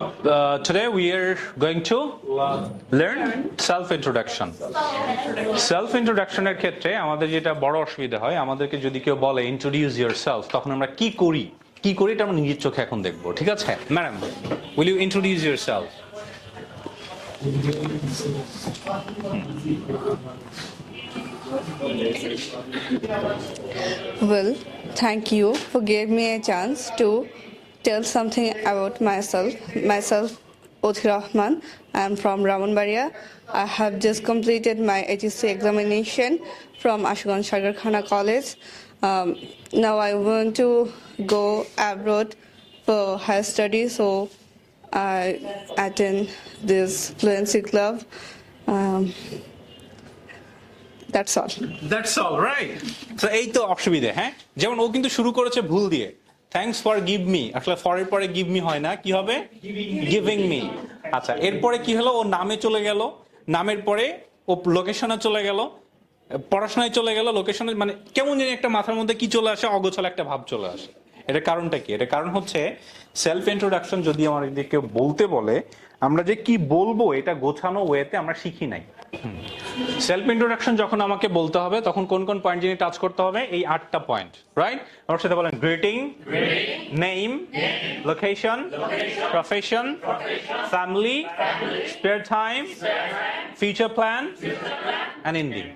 Uh, today we are going to learn self introduction. Self ইন্ট্রোডাকশনের ক্ষেত্রে আমাদের যেটা বড় অসুবিধা হয় আমাদেরকে যদি কেউ বলে ইউর সেলফ তখন আমরা কি করি? কি করি এটা আমরা নিজের চোখে এখন দেখব ঠিক আছে? Madam you introduce yourself Well, thank you for giving me a chance to tell something about myself. Myself, Othi Rahman. I'm from Ramanbaria. I have just completed my HSC examination from Ashgan Shagar Khana College. Um, now I want to go abroad for higher studies, so I attend this fluency club. Um, that's all. That's all right তো এই তো অসুবিধে হ্যাঁ যেমন ও কিন্তু শুরু করেছে ভুল দিয়ে থ্যাঙ্কস ফর গিভ মি আসলে ফরের পরে গিভ মি হয় না। কি হবে? গিভিং মি আচ্ছা এরপরে কি হলো? ও নামে চলে গেল। নামের পরে ও লোকেশনে চলে গেল। পড়াশোনায় চলে গেল। লোকেশনে মানে কেমন জানি একটা মাথার মধ্যে কি চলে আসে? অগোছল একটা ভাব চলে আসে। এটার কারণটা কি? এটার কারণ হচ্ছে সেলফ ইন্ট্রোডাকশন যদি আমার কেউ বলতে বলে, আমরা যে কি বলব এটা গোছানো ওয়েতে আমরা শিখি নাই। সেলফ ইন্ট্রোডাকশন যখন আমাকে বলতে হবে, তখন কোন কোন পয়েন্ট যিনি টাচ করতে হবে? এই আটটা পয়েন্ট রাইট আমার সাথে বলেন greeting name location profession family spare time future plan and ending